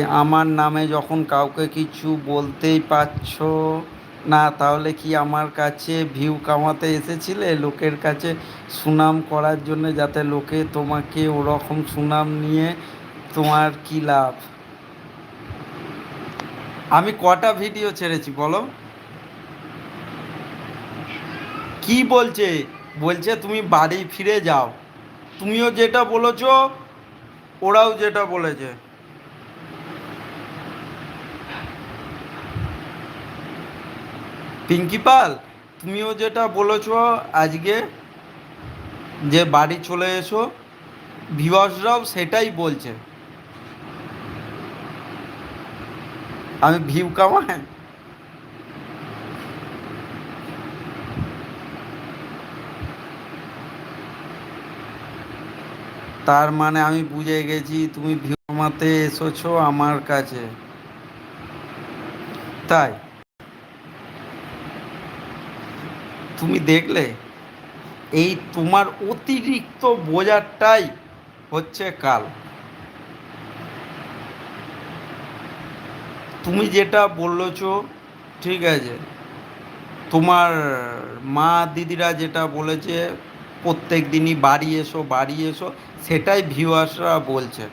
আমার নামে যখন কাউকে কিছু বলতেই পারছ না, তাহলে কি আমার কাছে ভিউ কামাতে এসেছিলে? লোকের কাছে সুনাম করার জন্য যাতে লোকে তোমাকে ওরকম সুনাম নিয়ে তোমার কি লাভ? আমি কটা ভিডিও ছেড়েছি বলো? কি বলছে? বলছে তুমি বাড়ি ফিরে যাও। তুমিও যেটা বলেছ, ওরাও যেটা বলেছে। পিঙ্কি পাল, তুমিও যেটা বলেছ আজকে যে বাড়ি চলে এসো ভিউয়ার্সরাও সেটাই বলছে। আমি ভিউ কামাই? তার মানে আমি বুঝে গেছি তুমি ভিউ কামাতে এসেছ আমার কাছে। তাই। তুমি দেখলে, এই তোমার অতিরিক্ত বোঝারটাই হচ্ছে কাল। তুমি যেটা বললেছো ঠিক আছে, তোমার মা দিদিরা যেটা বলেছে, প্রত্যেক দিনই বাড়ি এসো বাড়ি এসো, সেটাই ভিউয়ার্সরা বলছে।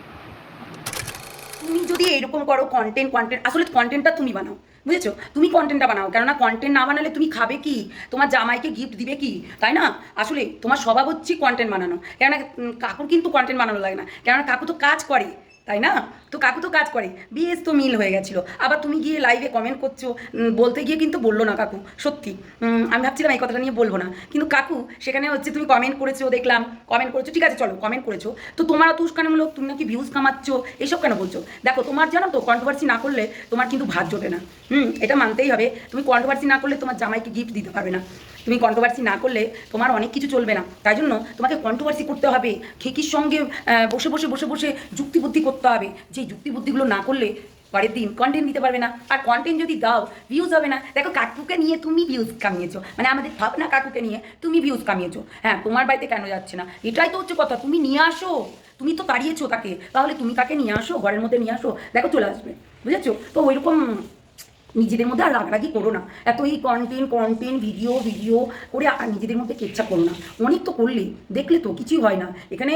তুমি যদি এরকম করো কন্টেন্ট কন্টেন্ট আসলে কন্টেন্টটা তুমি বানাও। বুঝেছ? তুমি কন্টেন্টটা বানাও, কেননা কন্টেন্ট না বানালে তুমি খাবে কি? তোমার জামাইকে গিফট দিবে কি? তাই না? আসলে তোমার স্বভাব হচ্ছে কন্টেন্ট বানানো। কেননা কাকুর কিন্তু কন্টেন্ট বানানো লাগে না। কেননা, কাকু তো কাজ করে। তাই না? তো কাকু তো কাজ করে। বেশ তো মিল হয়ে গেছিল। আবার তুমি গিয়ে লাইভে কমেন্ট করছ। বলতে গিয়ে কিন্তু বলল না কাকু, সত্যি। আমি ভাবছিলাম এই কথাটা নিয়ে বলব না। কিন্তু কাকু, সেখানে হচ্ছে তুমি কমেন্ট করেছ, দেখলাম। কমেন্ট করেছ, ঠিক আছে, চলো কমেন্ট করেছ। তো তোমার তো উস্কানিমূলক, তুমি নাকি ভিউজ কামাচ্ছ? এইসব কেন বলছো? দেখো, তোমার জানো তো কন্ট্রোভার্সি না করলে তোমার কিন্তু ভাত জোটে না। হুম, এটা মানতেই হবে। তুমি কন্ট্রোভার্সি না করলে তোমার জামাইকে গিফট দিতে পারবে না। তুমি কন্ট্রোভার্সি না করলে তোমার অনেক কিছু চলবে না। তাই জন্য তোমাকে কন্ট্রোভার্সি করতে হবে। খেকির সঙ্গে বসে বসে বসে বসে যুক্তিবুদ্ধি করতে হবে। যে যুক্তিবুদ্ধিগুলো না করলে পরের দিন কন্টেন্ট দিতে পারবে না। আর কন্টেন্ট যদি দাও ভিউজ হবে না। দেখো, কাকুকে নিয়ে তুমি ভিউজ কামিয়েছো। মানে আমাদের ভাবনা কাকুকে নিয়ে তুমি ভিউজ কামিয়েছো। হ্যাঁ তোমার বাড়িতে কেন যাচ্ছে না? এটাই তো হচ্ছে কথা। তুমি নিয়ে আসো। তুমি তো তাড়িয়েছো তাকে। তাহলে তুমি তাকে নিয়ে আসো? ঘরের মধ্যে নিয়ে আসো? দেখো, চলে আসবে। বুঝেছ? তো ওইরকম নিজেদের মধ্যে আর রাগারাগি করো না। এত এই কন্টেন্ট কন্টেন্ট ভিডিও ভিডিও করে আর নিজেদের মধ্যে কেচ্ছা করো না। অনেক তো করলে, দেখলে তো কিছুই হয় না। এখানে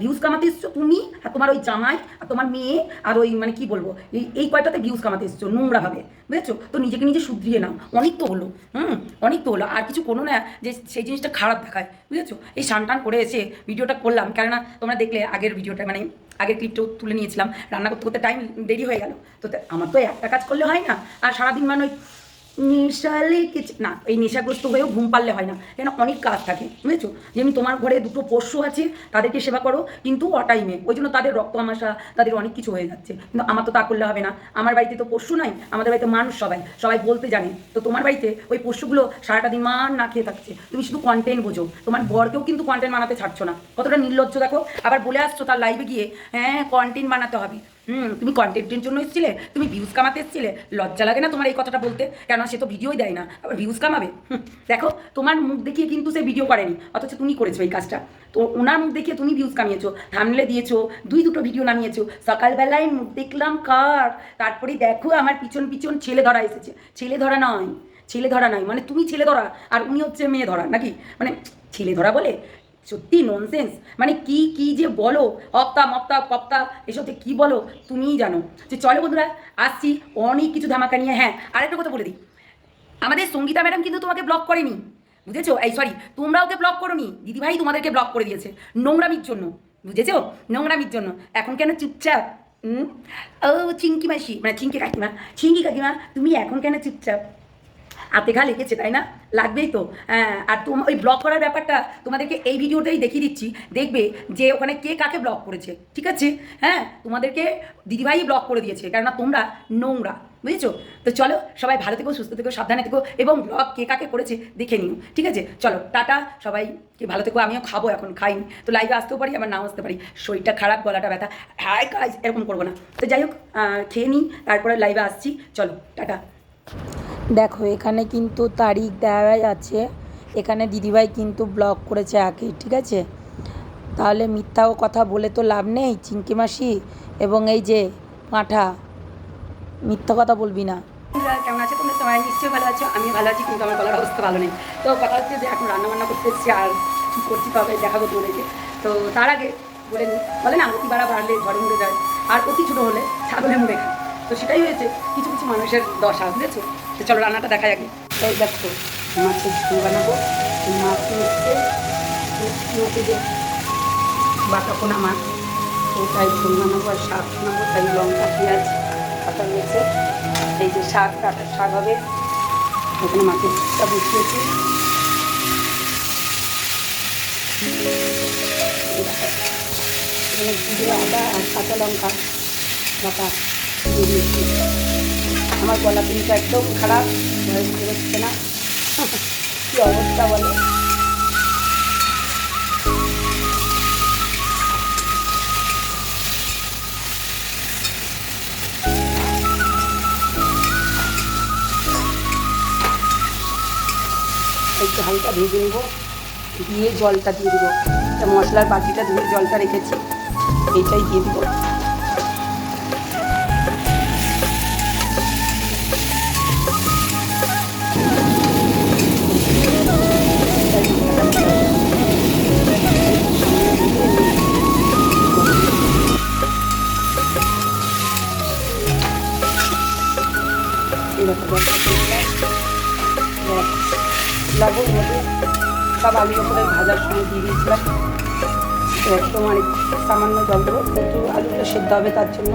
ভিউজ কামাতে এসছো তুমি, আর তোমার ওই জামাই, আর তোমার মেয়ে, আর ওই মানে কি বলব, এই এই কয়টাতে ভিউজ কামাতে এসছো, নোংরাভাবে, বুঝেছ? তো নিজেকে নিজে শুধরিয়ে নাও। অনেক তো হলো, হুম, অনেক তো হলো। আর কিছু কোনো না, যে সেই জিনিসটা খারাপ দেখায়, বুঝেছ? এই সান টান করে এসে ভিডিওটা করলাম। কেননা তোমরা দেখলে আগের ভিডিওটা মানে আগের ক্লিপটাও তুলে নিয়েছিলাম। রান্না করতে করতে টাইম দেরি হয়ে গেল। তো আমার তো একটা কাজ করলে হয় না। আর সারাদিন মানে ওই কিছু না, এই নেশাগ্রস্ত হয়েও ঘুম পারলে হয় না। কেন? অনেক কাজ থাকে, বুঝেছ? যেমনি তোমার ঘরে দুটো পোষ্য আছে, তাদেরকে সেবা করো, কিন্তু অটাইমে ওই জন্য তাদের রক্ত আমাশা, তাদের অনেক কিছু হয়ে যাচ্ছে। কিন্তু আমার তো তা করলে হবে না। আমার বাড়িতে তো পশু নাই, আমাদের বাড়িতে মানুষ সবাই সবাই বলতে জানে। তো তোমার বাড়িতে ওই পশুগুলো সারাটা দিন মান না খেয়ে থাকছে। তুমি শুধু কন্টেন্ট বোঝো। তোমার বরকেও কিন্তু কন্টেন্ট বানাতে ছাড়ছো না। কতটা নির্লজ্জ দেখো? আবার বলে আসছো তার লাইভে গিয়ে হ্যাঁ কন্টেন্ট বানাতে হবে। তুমি কন্টেন্টের জন্য এসেছিলে, তুমি ভিউজ কামাতে এসেছিলে, লজ্জা লাগে না তোমার এই কথাটা বলতে? কেন সে তো ভিডিওই দেয় না, আবার ভিউজ কামাবে? দেখো, তোমার মুখ দেখিয়ে কিন্তু সে ভিডিও করেনি, অথচ তুমি করেছ এই কাজটা। তো ওনার মুখ দেখিয়ে তুমি ভিউজ কামিয়েছো থামলে দিয়েছ, দুই দুটো ভিডিও নামিয়েছো, সকালবেলায় মুখ দেখলাম কার? তারপরে দেখো আমার পিছন পিছন ছেলে ধরা এসেছে। ছেলে ধরা নয়, ছেলে ধরা নয় মানে তুমি ছেলে ধরা, আর উনি হচ্ছে মেয়ে ধরা, নাকি? মানে ছেলে ধরা বলে? সত্যি ননসেন্স মানে কি কি যে বলো? হপ্তা মপ্তা, কপ্তা, এসব যে কী বলো, তুমিই জানো। যে চলো বন্ধুরা, আসছি অনেক কিছু ধামাকা নিয়ে। হ্যাঁ আরেকটা কথা বলে দিই। আমাদের সঙ্গীতা ম্যাডাম কিন্তু তোমাকে ব্লক করেনি। বুঝেছ? এই সরি তোমরা ওকে ব্লক করোনি। দিদিভাই তোমাদেরকে ব্লক করে দিয়েছে। নোংরামির জন্য। বুঝেছ? নোংরামির জন্য। এখন কেন চুপচাপ? ও, চিঙ্কি মাসি। মানে চিঙ্কি কাকিমা। চিঙ্কি কাকিমা, তুমি এখন কেন চুপচাপ? হাতে ঘা লেগেছে তাই না? লাগবেই তো। হ্যাঁ আর তোমার ওই ব্লক করার ব্যাপারটা তোমাদেরকে এই ভিডিওটাই দেখিয়ে দিচ্ছি। দেখবে যে ওখানে কে কাকে ব্লক করেছে, ঠিক আছে? হ্যাঁ তোমাদেরকে দিদিভাই ব্লক করে দিয়েছে, কেননা তোমরা নোংরা, বুঝেছ? তো চলো, সবাই ভালো থেকো, সুস্থ থেকো, সাবধানে থেকো, এবং ব্লগ কে কাকে করেছে দেখে নিও, ঠিক আছে? চলো, টাটা সবাইকে ভালো থেকো, আমিও খাব এখন খাইনি তো লাইভে আসতেও পারি, আবার নাও আসতে পারি। শরীরটা খারাপ, গলাটা ব্যথা হ্যাঁ কাজ এরকম করব না। তো যাই হোক খেয়ে নিই, তারপরে লাইভে আসছি। চলো, টাটা। দেখো, এখানে কিন্তু তারিখ দেওয়া আছে। এখানে দিদিভাই কিন্তু ব্লগ করেছে আগে, ঠিক আছে? তাহলে মিথ্যাও কথা বলে তো লাভ নেই চিঙ্কি মাসি? এবং এই যে পাঁঠা, মিথ্যা কথা বলবি না। কেমন আছে তোমরা? সবাই নিশ্চয়ই ভালো আছো। আমি ভালো আছি, কিন্তু আমার গলার অবস্থা ভালো নেই। তো কথা হচ্ছে যে এখন রান্না বান্না করতে এসেছি আর কী করছি তবে দেখাবো তোমাদেরকে। তো তার আগে বলে বলে না অতি বাড়া বাড়লে ঝড়ে মুড়ে যায়। আর অতি ছোটো হলে ছাগলে মুড়ে খায় তো সেটাই হয়েছে। কিছু কিছু মানুষের দশা, বুঝেছ? তো চলো রান্নাটা দেখা যাক এই দেখো, মাছের ঝোল বানাবো। মাছ হচ্ছে যে বাটা পোনা মাছ, ওটাই ঝোল বানাবো আর শাক বানাবো। তাই লঙ্কা, পেঁয়াজ কাটা রয়েছে এই যে শাক, কাটা শাক হবে। ওখানে মাছেরটা বসিয়েছি। এখানে জিরে, আদা আর কাঁচা লঙ্কা বাটা দিয়ে আমার গলা কিন্তু একদম খারাপ, ভয় বেরোচ্ছে না। কী অবস্থা বলে? একটু হালকা ভেজে নেব, দিয়ে জলটা দিয়ে দেবো। মশলার বাটিটা ধুয়ে জলটা রেখেছি এইটাই দিয়ে দেবো। লবণ সব আলুর ওপরে ভাজার সময় দিয়ে দিয়েছিলাম তো সামান্য জল দেবো কিন্তু আলুটা সেদ্ধ হবে তার জন্য।